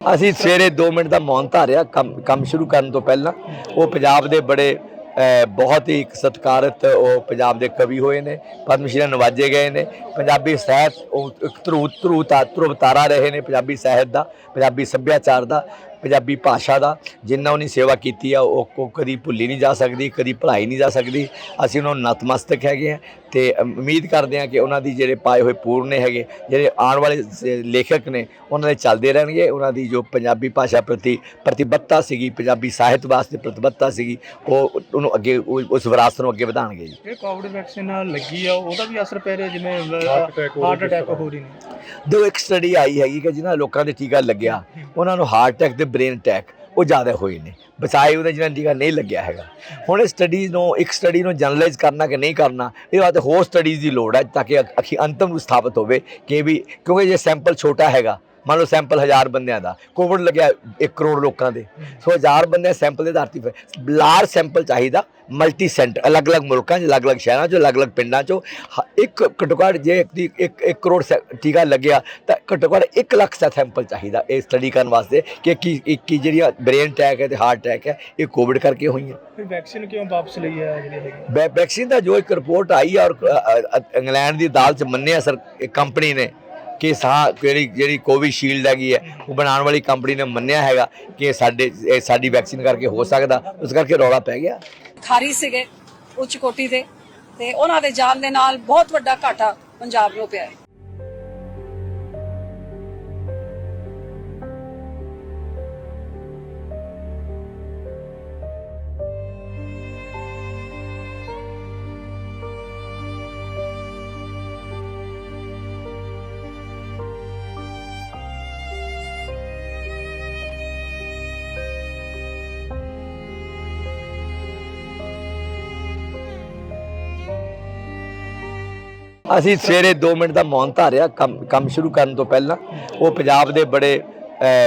ਅਸੀਂ ਸਵੇਰੇ 2 ਮਿੰਟ ਦਾ ਮੌਨ ਧਾਰਿਆ, ਕੰਮ ਕੰਮ ਸ਼ੁਰੂ ਕਰਨ ਤੋਂ ਪਹਿਲਾਂ। ਉਹ ਪੰਜਾਬ ਦੇ ਬੜੇ ਬਹੁਤ ਹੀ ਇੱਕ ਸਤਿਕਾਰਤ ਉਹ ਪੰਜਾਬ ਦੇ ਕਵੀ ਹੋਏ ਨੇ, ਪਦਮ ਸ਼੍ਰੀ ਨਵਾਜੇ ਗਏ ਨੇ। ਪੰਜਾਬੀ ਸਾਹਿਤ ਉਹ ਇੱਕ ਧਰੂ ਧਰੂ ਤਾ ਧਰੁਵ ਤਾਰਾ ਰਹੇ ਨੇ, ਪੰਜਾਬੀ ਸਾਹਿਤ ਦਾ, ਪੰਜਾਬੀ ਸੱਭਿਆਚਾਰ ਦਾ। ਪੰਜਾਬੀ ਭਾਸ਼ਾ ਦਾ ਜਿੰਨਾ ਉਹਨੇ ਸੇਵਾ ਕੀਤੀ ਆ ਉਹ ਉਹ ਕਦੀ ਭੁੱਲੀ ਨਹੀਂ ਜਾ ਸਕਦੀ ਕਦੀ ਭੁਲਾਈ ਨਹੀਂ ਜਾ ਸਕਦੀ। ਅਸੀਂ ਉਹਨਾਂ ਨੂੰ ਨਤਮਸਤਕ ਹੈਗੇ ਆ ਤੇ ਉਮੀਦ ਕਰਦੇ ਹਾਂ ਕਿ ਉਹਨਾਂ ਦੀ ਜਿਹੜੇ ਪਾਏ ਹੋਏ ਪੂਰਨੇ ਹੈਗੇ ਜਿਹੜੇ ਆਉਣ ਵਾਲੇ ਲੇਖਕ ਨੇ ਉਹਨਾਂ ਦੇ ਚੱਲਦੇ ਰਹਿਣਗੇ। ਉਹਨਾਂ ਦੀ ਜੋ ਪੰਜਾਬੀ ਭਾਸ਼ਾ ਪ੍ਰਤੀ ਪ੍ਰਤੀਬੱਧਤਾ ਸੀਗੀ ਪੰਜਾਬੀ ਸਾਹਿਤ ਵਾਸਤੇ ਪ੍ਰਤੀਬੱਧਤਾ ਸੀਗੀ ਉਹ ਉਹਨੂੰ ਅੱਗੇ ਉਸ ਵਿਰਾਸਤ ਨੂੰ ਅੱਗੇ ਵਧਾਉਣਗੇ ਜੀ। ਇਹ ਕੋਵਿਡ ਵੈਕਸੀਨ ਲੱਗੀ ਆ ਉਹਦਾ ਵੀ ਅਸਰ ਪੈ ਰਿਹਾ ਜਿਵੇਂ ਹਾਰਟ ਅਟੈਕ ਹੋ ਰਹੀ ਨੇ। ਦੋ ਇੱਕ ਸਟੱਡੀ ਆਈ ਹੈਗੀ ਕਿ ਜਿਹਨਾਂ ਲੋਕਾਂ ਦੇ ਟੀਕਾ ਲੱਗਿਆ ਉਹਨਾਂ ਨੂੰ ਹਾਰਟ ਅਟੈਕ ਤੇ ਬ੍ਰੇਨ ਅਟੈਕ ਉਹ ਜ਼ਿਆਦਾ ਹੋਏ ਨੇ। ਬਚਾਏ ਉਹਦੇ ਜਿਹਨਾਂ ਟੀਕਾ ਨਹੀਂ ਲੱਗਿਆ ਹੈਗਾ। ਹੁਣ ਇਹ ਸਟੱਡੀਜ਼ ਨੂੰ, ਇੱਕ ਸਟੱਡੀ ਨੂੰ ਜਨਰਲਾਈਜ਼ ਕਰਨਾ ਕਿ ਨਹੀਂ ਕਰਨਾ ਇਹ ਵਾਸਤੇ ਹੋਰ ਸਟੱਡੀਜ਼ ਦੀ ਲੋੜ ਹੈ ਤਾਂ ਕਿ ਅਖ- ਅਖੀ ਅੰਤਮ ਸਥਾਪਿਤ ਹੋਵੇ ਕਿ ਵੀ, ਕਿਉਂਕਿ ਜੇ ਸੈਂਪਲ ਛੋਟਾ ਹੈਗਾ ਮੰਨ ਲਓ ਸੈਂਪਲ 1000 ਬੰਦਿਆਂ ਦਾ ਕੋਵਿਡ ਲੱਗਿਆ 1 ਕਰੋੜ ਲੋਕਾਂ ਦੇ। ਸੋ 1000 ਬੰਦੇ ਸੈਂਪਲ ਦੇ ਆਧਾਰ ਤੇ ਲਾਰਜ ਸੈਂਪਲ ਚਾਹੀਦਾ ਮਲਟੀ ਸੈਂਟਰ ਅਲੱਗ-ਅਲੱਗ ਮੁਲਕਾਂ 'ਚ ਅਲੱਗ-ਅਲੱਗ ਸ਼ਹਿਰਾਂ 'ਚ ਅਲੱਗ-ਅਲੱਗ ਪਿੰਡਾਂ 'ਚ। ਇੱਕ ਘੱਟੋ ਘੱਟ ਜੇ ਇੱਕ ਦੀ ਇੱਕ 1 ਕਰੋੜ ਟੀਕਾ ਲੱਗਿਆ ਤਾਂ ਘੱਟੋ ਘੱਟ 1 ਲੱਖ ਦਾ ਸੈਂਪਲ ਚਾਹੀਦਾ ਇਹ ਸਟੱਡੀ ਕਰਨ ਵਾਸਤੇ ਕਿ ਕੀ ਕੀ ਜਿਹੜੀਆਂ ਬ੍ਰੇਨ ਅਟੈਕ ਹੈ ਤੇ ਹਾਰਟ ਅਟੈਕ ਹੈ ਇਹ ਕੋਵਿਡ ਕਰਕੇ ਹੋਈਆਂ। ਫਿਰ ਵੈਕਸੀਨ ਕਿਉਂ ਵਾਪਸ ਲਈ ਆ ਜਿਹੜੀ ਹੈਗੀ? ਵੈਕਸੀਨ ਦਾ ਜੋ ਇੱਕ ਰਿਪੋਰਟ ਆਈ ਹੈ ਔਰ ਇੰਗਲੈਂਡ ਦੀ ਅਦਾਲਤ 'ਚ ਮੰਨਿਆ ਸਰ ਕੰਪਨੀ ਨੇ ਕਿ ਸਾਹ ਜਿਹੜੀ ਜਿਹੜੀ ਕੋਵਿਸ਼ੀਲਡ ਹੈਗੀ ਹੈ, ਉਹ ਬਣਾਉਣ ਵਾਲੀ ਕੰਪਨੀ ਨੇ ਮੰਨਿਆ ਹੈਗਾ ਕਿ ਸਾਡੇ ਸਾਡੀ ਵੈਕਸੀਨ ਕਰਕੇ ਹੋ ਸਕਦਾ, ਉਸ ਕਰਕੇ ਰੌਲਾ ਪੈ ਗਿਆ। ਖਾਰੀ ਸੀਗੇ, ਉੱਚ ਕੋਟੀ ਦੇ, ਤੇ ਉਹਨਾਂ ਦੇ ਜਾਣ ਦੇ ਨਾਲ ਬਹੁਤ ਵੱਡਾ ਘਾਟਾ ਪੰਜਾਬ ਨੂੰ ਪਿਆ ਹੈ। ਅਸੀਂ ਸਵੇਰੇ 2 ਮਿੰਟ ਦਾ ਮੌਨ ਧਾਰਿਆ, ਕੰਮ ਕੰਮ ਸ਼ੁਰੂ ਕਰਨ ਤੋਂ ਪਹਿਲਾਂ। ਉਹ ਪੰਜਾਬ ਦੇ ਬੜੇ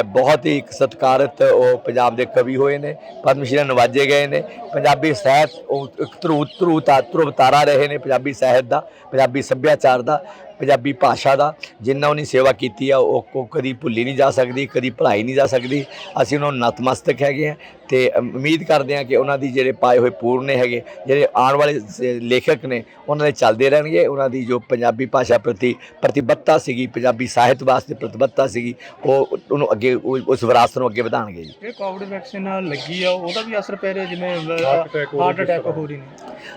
ਬਹੁਤ ਹੀ ਇੱਕ ਸਤਿਕਾਰਤ ਉਹ ਪੰਜਾਬ ਦੇ ਕਵੀ ਹੋਏ ਨੇ ਪਦਮ ਸ਼੍ਰੀ ਨਾਲ ਨਵਾਜੇ ਗਏ ਨੇ। ਪੰਜਾਬੀ ਸਾਹਿਤ ਉਹ ਇੱਕ ਧਰੂ ਧਰੂ ਤਾ ਧਰੁਵ ਤਾਰਾ ਰਹੇ ਨੇ, ਪੰਜਾਬੀ ਸਾਹਿਤ ਦਾ, ਪੰਜਾਬੀ ਸੱਭਿਆਚਾਰ ਦਾ। ਪੰਜਾਬੀ ਭਾਸ਼ਾ ਦਾ ਜਿੰਨਾ ਉਹਨੇ ਸੇਵਾ ਕੀਤੀ ਆ ਉਹ ਉਹ ਕਦੀ ਭੁੱਲੀ ਨਹੀਂ ਜਾ ਸਕਦੀ ਕਦੀ ਭੁਲਾਈ ਨਹੀਂ ਜਾ ਸਕਦੀ। ਅਸੀਂ ਉਹਨਾਂ ਨੂੰ ਨਤਮਸਤਕ ਹੈਗੇ ਆ ਤੇ ਉਮੀਦ ਕਰਦੇ ਹਾਂ ਕਿ ਉਹਨਾਂ ਦੀ ਜਿਹੜੇ ਪਾਏ ਹੋਏ ਪੂਰਨੇ ਹੈਗੇ ਜਿਹੜੇ ਆਉਣ ਵਾਲੇ ਲੇਖਕ ਨੇ ਉਹਨਾਂ ਦੇ ਚੱਲਦੇ ਰਹਿਣਗੇ। ਉਹਨਾਂ ਦੀ ਜੋ ਪੰਜਾਬੀ ਭਾਸ਼ਾ ਪ੍ਰਤੀ ਪ੍ਰਤੀਬੱਧਤਾ ਸੀਗੀ ਪੰਜਾਬੀ ਸਾਹਿਤ ਵਾਸਤੇ ਪ੍ਰਤੀਬੱਧਤਾ ਸੀਗੀ ਉਹ ਉਹਨੂੰ ਅੱਗੇ ਉਸ ਵਿਰਾਸਤ ਨੂੰ ਅੱਗੇ ਵਧਾਉਣਗੇ ਜੀ। ਇਹ ਕੋਵਿਡ ਵੈਕਸੀਨ ਲੱਗੀ ਆ ਉਹਦਾ ਵੀ ਅਸਰ ਪੈ ਰਿਹਾ ਜਿਵੇਂ ਹਾਰਟ ਅਟੈਕ ਨੇ। ਹੋ ਰਹੀ ਨੇ।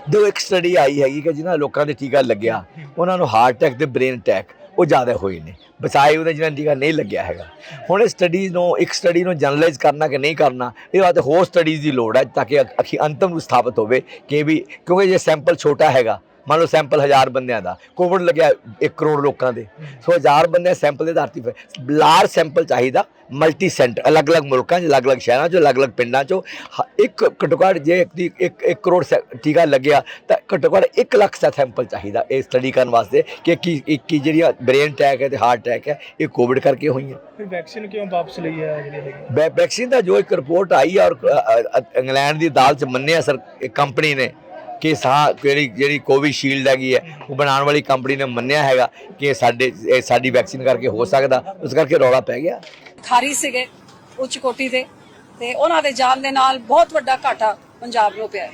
ਦੋ ਇੱਕ ਸਟੱਡੀ ਆਈ ਹੈਗੀ ਕਿ ਜਿਹਨਾਂ ਲੋਕਾਂ ਦੇ ਟੀਕਾ ਲੱਗਿਆ। ਉਹਨਾਂ ਨੂੰ ਹਾਰਟ ਅਟੈਕ ਤੇ ਬ੍ਰੇਨ ਅਟੈਕ ਉਹ ਜ਼ਿਆਦਾ ਹੋਏ ਨੇ। ਬਚਾਏ ਉਹਦੇ ਜਿਹਨਾਂ ਟੀਕਾ ਨਹੀਂ ਲੱਗਿਆ ਹੈਗਾ। ਹੁਣ ਇਹ ਸਟੱਡੀਜ਼ ਨੂੰ, ਇੱਕ ਸਟੱਡੀ ਨੂੰ ਜਨਰਲਾਈਜ਼ ਕਰਨਾ ਕਿ ਨਹੀਂ ਕਰਨਾ ਇਹ ਵਾਸਤੇ ਹੋਰ ਸਟੱਡੀਜ਼ ਦੀ ਲੋੜ ਹੈ ਤਾਂ ਕਿ ਅਖ- ਅਖੀ ਅੰਤਮ ਨੂੰ ਸਥਾਪਿਤ ਹੋਵੇ ਕਿ ਵੀ ਕਿਉਂਕਿ ਜੇ ਸੈਂਪਲ ਛੋਟਾ ਹੈਗਾ ਮੰਨ ਲਓ ਸੈਂਪਲ 1000 ਬੰਦਿਆਂ ਦਾ ਕੋਵਿਡ ਲੱਗਿਆ 1 ਕਰੋੜ ਲੋਕਾਂ ਦੇ। ਸੋ 1000 ਬੰਦੇ ਸੈਂਪਲ ਦੇ ਆਧਾਰ ਤੇ ਲਾਰਜ ਸੈਂਪਲ ਚਾਹੀਦਾ ਮਲਟੀ ਸੈਂਟਰ ਅਲੱਗ-ਅਲੱਗ ਮੁਲਕਾਂ 'ਚ ਅਲੱਗ-ਅਲੱਗ ਸ਼ਹਿਰਾਂ 'ਚ ਅਲੱਗ-ਅਲੱਗ ਪਿੰਡਾਂ 'ਚ। ਇੱਕ ਘੱਟੋ ਘੱਟ ਜੇ ਇੱਕ ਦੀ ਇੱਕ 1 ਕਰੋੜ ਟੀਕਾ ਲੱਗਿਆ ਤਾਂ ਘੱਟੋ ਘੱਟ 1 ਲੱਖ ਦਾ ਸੈਂਪਲ ਚਾਹੀਦਾ ਇਹ ਸਟੱਡੀ ਕਰਨ ਵਾਸਤੇ ਕਿ ਕੀ ਕੀ ਜਿਹੜੀਆਂ ਬ੍ਰੇਨ ਅਟੈਕ ਹੈ ਤੇ ਹਾਰਟ ਅਟੈਕ ਹੈ ਇਹ ਕੋਵਿਡ ਕਰਕੇ ਹੋਈਆਂ। ਫਿਰ ਵੈਕਸੀਨ ਕਿਉਂ ਵਾਪਸ ਲਈ ਆ ਜਿਹੜੀ ਹੈਗੀ? ਵੈਕਸੀਨ ਦਾ ਜੋ ਇੱਕ ਰਿਪੋਰਟ ਆਈ ਹੈ ਔਰ ਇੰਗਲੈਂਡ ਦੀ ਅਦਾਲਤ 'ਚ ਮੰਨਿਆ ਸਰ ਕੰਪਨੀ ਨੇ ਕਿ ਸਾਹ ਜਿਹੜੀ ਜਿਹੜੀ ਕੋਵਿਸ਼ੀਲਡ ਹੈਗੀ ਹੈ, ਉਹ ਬਣਾਉਣ ਵਾਲੀ ਕੰਪਨੀ ਨੇ ਮੰਨਿਆ ਹੈਗਾ ਕਿ ਸਾਡੇ, ਇਹ ਸਾਡੀ ਵੈਕਸੀਨ ਕਰਕੇ ਹੋ ਸਕਦਾ, ਉਸ ਕਰਕੇ ਰੌਲਾ ਪੈ ਗਿਆ। ਖਾਰੀ ਸੀਗੇ, ਉੱਚ ਕੋਟੀ ਦੇ, ਤੇ ਉਹਨਾਂ ਦੇ ਜਾਣ ਦੇ ਨਾਲ ਬਹੁਤ ਵੱਡਾ ਘਾਟਾ ਪੰਜਾਬ ਨੂੰ ਪਿਆ